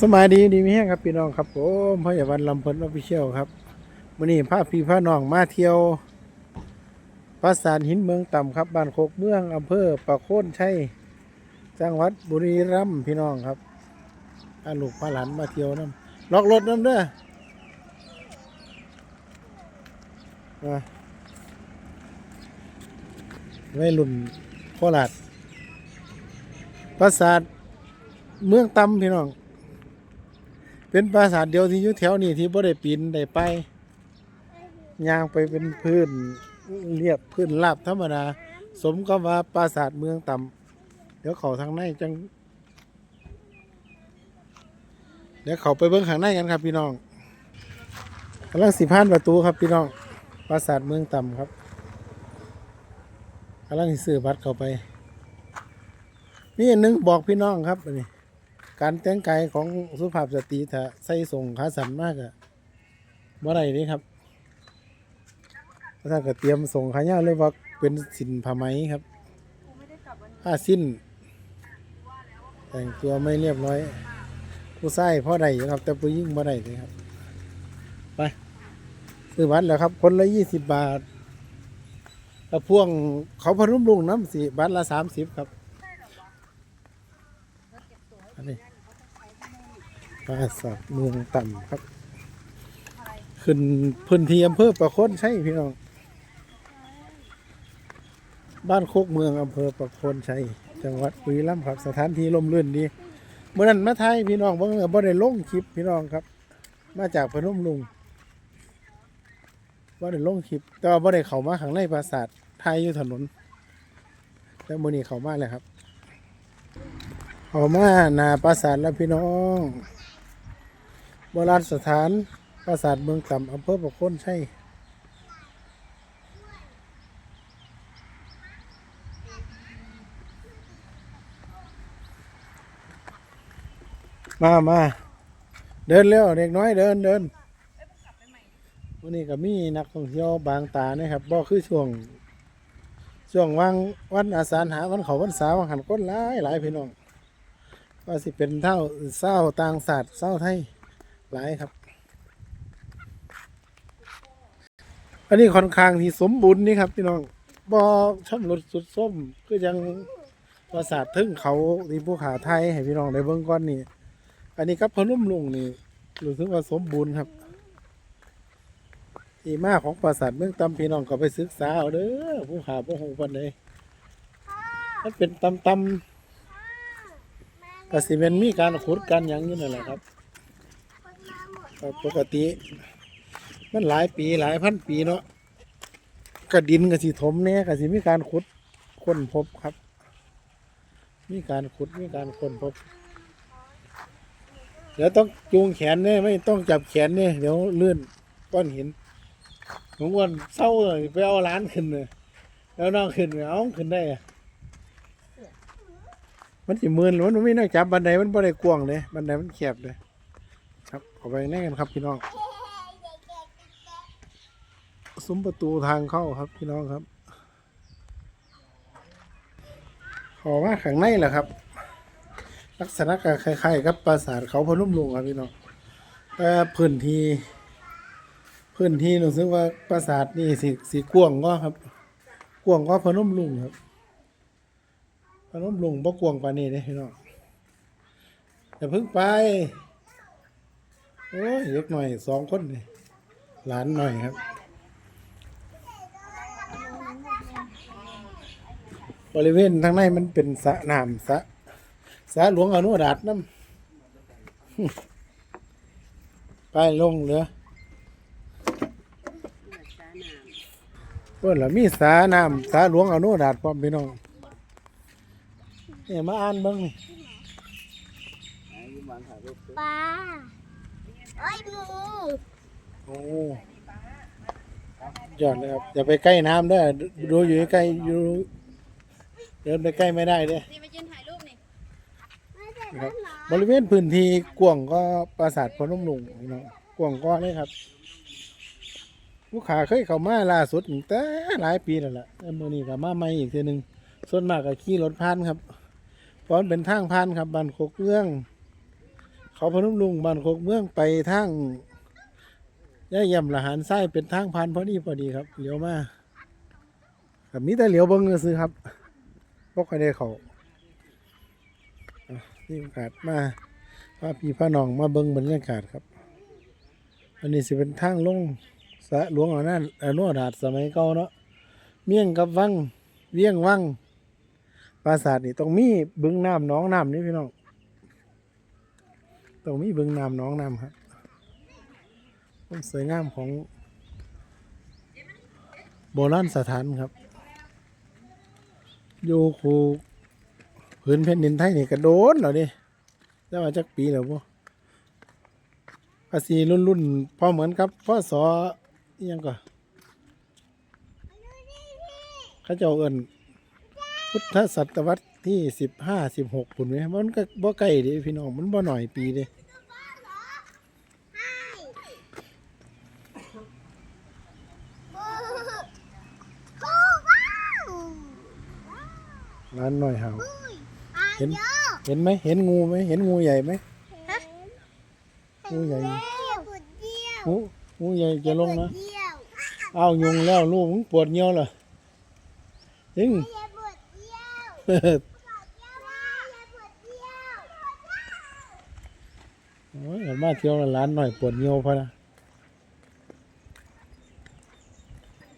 สมัยดีดีมีแห้งครับพี่น้องครับผมพ่อใหญ่วันลำเพลินออฟฟิเชียลครับมื้อนี้พาพี่พาน้องมาเที่ยวปราสาทหินเมืองต่ำครับบ้านโคกเมืองอำเภอปะโคนชัยจังหวัดบุรีรัมย์พี่น้องครับพาลูกพาหลานมาเที่ยวน้ำล็อกรถน้ำเด้อมาวัยรุ่นโคราชปราสาทเมืองต่ำพี่น้อง เป็นปราสาทเดียวที่อยู่แถวนี้ที่บ่ได้ปีนได้ไปย่างไปเป็นพื้นเรียบพื้นราบธรรมดาสมกับว่าปราสาทเมืองต่ำเดี๋ยวเขาทางในจัง เดี๋ยวเขาไปเบิ่งข้างในกันครับ พี่น้องกำลังสิพานประตูครับพี่น้อง ปราสาทเมืองต่ำครับกำลังสิซื้อบัตรเข้าไป นี่นหนึงบอกพี่น้องครับนนี้ การแต่งกายของสุภาพสตรีถ้าใส่ส่งขาสั้นมากอะเมื่อไรนี่ครับถ้าก็เตรียมส่งขายาวเลยว่าเป็นสินผ้าไหมครับผ้าสิ้น แต่งตัวไม่เรียบร้อย ผู้ชายพ่อใดครับ แต่ผู้หญิงบ่ได้เลยครับ ไปซื้อบัตรแล้วครับ คนละยี่สิบบาทแต่พ่วงเขาพรุมลุงน้ำสีบัตรละสามสิบครับ นนี้ปราสาทเมืองต่ำครับ ขึ้นพื้นที่อำเภอประโคนใช่พี่น้อง บ้านโคกเมืองอำเภอประโคนชัยจังหวัดบุรีรัมย์ครับ สถานที่ลมรื่นดีเมื่อนั้นมาไทยพี่น้องเบิ่งแล้วบ่ได้ลงคลิปพี่น้องครับ มาจากพนมลุงบ่ได้ลงคลิป แต่ว่าบ่ได้เข้ามาข้างในปราสาทไทยอยู่ถนน แล้วมื้อนี้เข้ามาแล้วครับ ออกมาหนาปราสาทแล้วพี่น้องโบราณสถานปราสาทเมืองต่ำอำเภอประโคนใช่มามาเดินเร็วเด็กน้อยเดินเดินวันนี้ก็มีนักท่องเที่ยวบางตานะครับบ่คือช่วงช่วงวังวันอาสาฬหาวันเขาวันสาวหันก้นหลายหลายพี่น้อง ว่าสิเป็นเท่าเศร้าต่างศาสตร์เศร้าไทยหลายครับ อันนี้ค่อนข้างที่สมบูรณ์นี่ครับพี่น้องบอช่ำรถสุดส้มก็ยังปราสาททึ่งเขาที่ภูเขาไทยให้พี่น้องได้เบิ่งก้อนนี่อันนี้ครับพนุ่มลุงนี่รู้สึกว่าสมบูรณ์ครับที่มาของปราสาทเมืองตำพี่น้องก็ไปศึกษาเอาเด้อผู้ขาผู้หงปันเลยมันเป็นตำตำ ก็สิเป็นมีการขุดกันอย่างนี้นั่นแหละครับปกติ มันหลายปีหลายพันปีเนาะก็ดินก็สิถมเนี่ยก็สิมีการขุดค้นพบครับ มีการขุดมีการค้นพบเดี๋ยวต้องจูงแขนเนี่ยไม่ต้องจับแขนเนี่ยเดี๋ยวเลื่อนก้อนหินผมวันเศร้าเลยไปเอาร้านขึ้นเลยแล้วน้องขึ้นเอาขึ้นได้อะ มันสิมืนหรือมันไม่น่าจับบันไดมันบ่ได้กว้างเลยบันไดมันแคบเลย ครับเอาไปแน่กันครับพี่น้องซุ้มประตูทางเข้าครับพี่น้องครับขอว่าข้างในแหละครับ ลักษณะก็คล้ายๆกับปราสาทเขาพนมลุงครับพี่น้องแต่พื้นที่พื้นที่รู้สึกว่าปราสาทนี่สีสีกว้างก็ครับกว้างก็พนมลุงครับ พนมลุงบ่กวงปานนี้เด้พี่น้องอย่าเพิ่งไป โอ้ยเล็กหน่อยสองคนนี่หลานหน่อยครับบริเวณทางในมันเป็นสระน้ำสระสระหลวงอนุราชน้ำไปลงเหลือเพื่อนละมีสระน้ำสระหลวงอนุราชพร้อมพี่น้อง เนี่ยมาอ่านเบ้างนี่ปลาไอ้ยหมูโอ้ยอดเลยครับอย่าไปใกล้น้ำเด้อดูดูอยู่ใกล้อยู่เดินไปใกล้ไม่ได้เด้อนี่มายืนถ่ายรูปนี่ไม่ใช่นะครับน้ำหรอบริเวณพื้นที่กว้างก็ปราสาทพนมลุงพี่น้องกว้างก็เลยครับ ลูกค้าเคยเข้ามาล่าสุดตั้งแต่หลายปีแล้วล่ะแต่มื่อนี้ก็มาใหม่อีกทีหนึ่งส่วนมากก็ขี่รถผ่านครับ เพราะมันเป็นทางผ่านครับบ้านโคกเรื่อง เขาพนมลุงบ้านโคกเมืองไปทางย่าย่ำละหารไส้เป็นทางพันพอดีพอดีครับเลี้ยวมากับมีแต่เหลียวเบิ้งซื้อครับพวกใครได้เขานี่โอกาสมาพาพี่พาน้องมาเบิ้งบรรยากาศครับ อันนี้สิเป็นทางลงสะหลวงอ่อนนั่นอนุดาตสมัยเก่าเนาะเมี่ยงกับวังเวียงวัง ปราสาทนี่ต้องมีบึงน้ำน้องน้ำนี่พี่น้องตรงนี้บึงน้ำน้องน้ำครับความสวยงามของโบราณสถานครับอยู่คูพื้นแผ่นดินไทยนี่กระโดนเหรอดิได้มาจากปีแล้วบ่ภาษีรุ่นรุ่นพอเหมือนกับพ่อสอยังก่อนเขาเจ้าเอิน พุทธศตวรรษที่สิบห้าสิบหกปุ่นไหมมันก็บ่ใกล้เดิพี่น้องมันบ่หน่อยปีเดิปูว้าวร้านหน่อยเห่าอาเห็นโยเห็นไหมเห็นงูไหมเห็นงูใหญ่ไหมฮะงูใหญ่เดียวบุดเดียวงูงูใหญ่จะลงนะเดียวอ้าวยุงแล้วลูกมึงปวดเงี้ยวเหรอจริง โอ้ยเอมาเที่ยวร้านหน่อยปวดเงียวพะนะ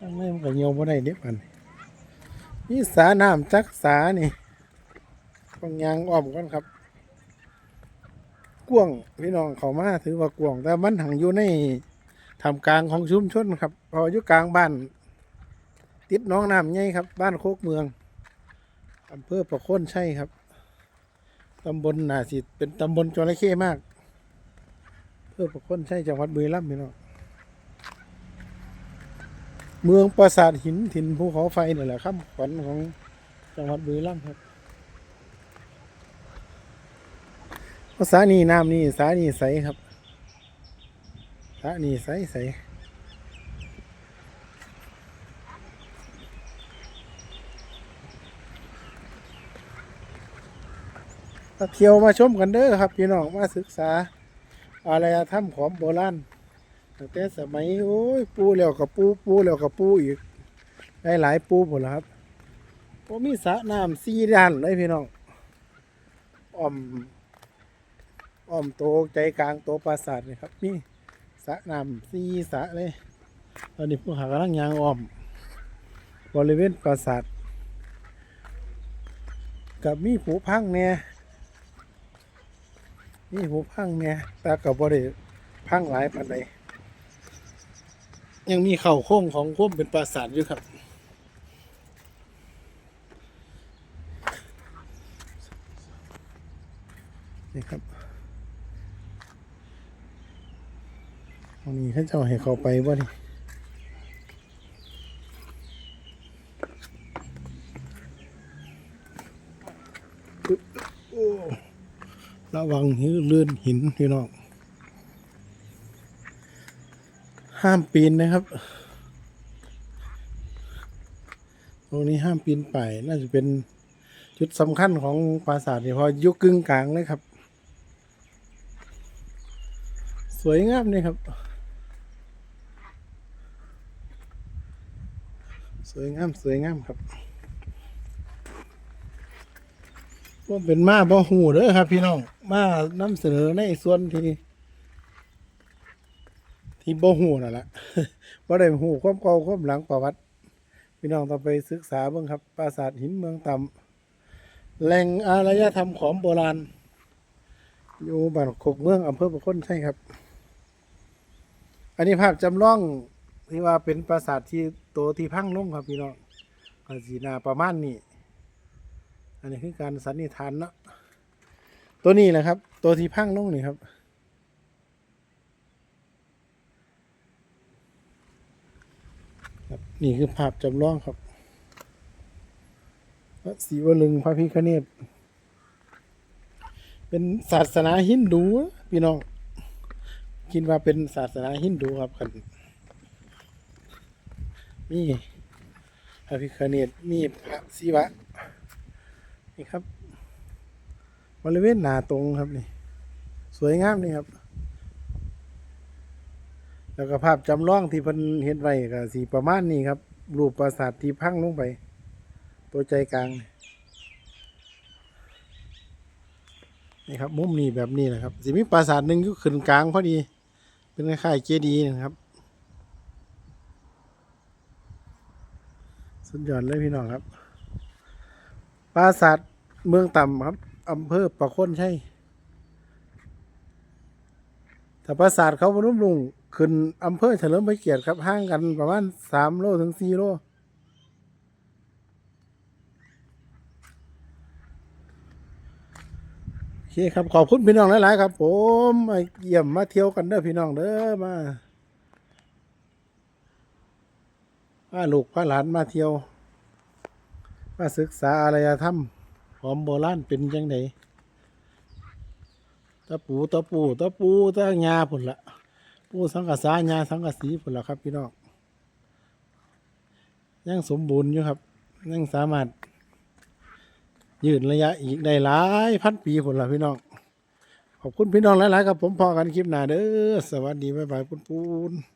อันนี้มันก็เงียวบ่ได้เด็กอันนี่สาน้ำจักสานี่ต้องยางอ้อมก่อนครับกวงพี่น้องเขามาถือว่ากวง แต่มันหังอยู่ในทำกลางของชุมชนครับพออยู่กลางบ้าน ติดน้องน้ำใหญ่ครับ บ้านโคกเมือง อำเภอประโคนใชัยครับ ตำบลนาสิเป็นตำบลจระเข้มากเพื่อประคนใช่จังหวัดบุรีรัมย์พี่น้องเมืองปราสาทหินถิ่นภูเขาไฟนี่แหละครับขวัญของจังหวัดบุรีรัมย์ครับภาษานี่น้ำนี่สานี่ใสครับสานี่ใสใส มาเที่ยวมาชมกันเด้อครับพี่น้องมาศึกษาอารยธรรมของโบราณตั้งแต่สมัยโอ้ยปูแล้วกับปูปูแล้วกับปูอีกได้หลายปูหมดแล้วครับผมมีสระน้ำสี่ด้านเลยพี่น้องอ้อมอ้อมโตใจกลางโตปราสาทเลยครับนี่สระน้ำสี่สระเลยตอนนี้ผู้หากำลังยางอ้อม บริเวณปราสาทกับมีผูพังเนี่ย นี่หูพังเนี่ยแต่กับบริพังหลายปันใดยังมีเข่าโค้งของโค้มเป็นปราสาทอยู่ครับ นี่ครับวันนี้เขาเจ้าให้เขาไปบ่นี่ปึ๊บโอ้ ระ วังหินเลื่อนหินพี่น้องห้ามปีนนะครับ ตรงนี้ห้ามปีนป่ายน่าจะเป็นจุดสำคัญของปราสาทนี่พออยุคกึ่งกลางเลยครับ สวยงามเลยครับ สวยงาม สวยงามครับ ว่เป็นมาบ่หูเด้อครับ พี่น้องมานำเสนอในส่วนที่ ที่บ่หูนั่นแหละบ่ได้หูความเก่าความหลังประวัติ พี่น้องต้องไปศึกษาเบิ่งครับปราสาทหินเมืองต่ำแหล่งอารยธรรมของโบราณ อยู่บ้านกกเมืองอำเภอประคนใช่ครับ อันนี้ภาพจำลองที่ว่าเป็นปราสาทที่โตที่พังลงครับพี่น้องก็สีนาประมาณนี้ อันนี้คือการสันนิษฐานเนาะตัวนี้แหละครับ ตัวที่พังลงนี่ครับครับ นี่คือภาพจำลองครับพระศิวลึงพระพิฆเนศเป็นศาสนาฮินดูพี่น้องคิดว่าเป็นศาสนาฮินดูครับกันมีพระพิฆเนศมีพระศิวะ นี่ครับ บริเวณหนาตรงครับนี่ สวยงามนี่ครับ แล้วก็ภาพจำลองที่เพิ่นเฮ็ดไว้ก็สีประมาณนี้ครับ รูปปราสาทที่พังลงไป ตัวใจกลาง นี่ครับ มุมนี้แบบนี้นะครับสิมีปราสาทหนึ่งอยู่ขึ้นกลางพอดี เป็นคล้ายๆเจดีย์นะครับ สุดยอดเลยพี่น้องครับ ปราสาทเมืองต่ำครับอำเภอประโคนใชัยแต่ปราสาทเขาพนมรุงขึ้นอำเภอเฉลิมพระเกียรติครับห่างกันประมาณสามโลถึงสี่โลโอเคครับขอบคุณพี่น้องหลาย ๆ ครับ ผมมาเยี่ยมมาเที่ยวกันเด้อพี่น้องเด้อมาพาลูกพาหลานมาเที่ยว มาศึกษาอารยธรรมของโบราณเป็นจังไดตะปูตะปูตะปูตะงาพุ่นละปูสังกะสางาสังกสีพุ่นละครับพี่น้องยังสมบูรณ์อยู่ครับยังสามารถ ยืดระยะอีกได้หลายพันปีพุ่นละพี่น้องขอบคุณพี่น้องหลายๆครับผมพอกันคลิปหน้าเด้อสวัสดีบ๊ายบายปุ้นๆ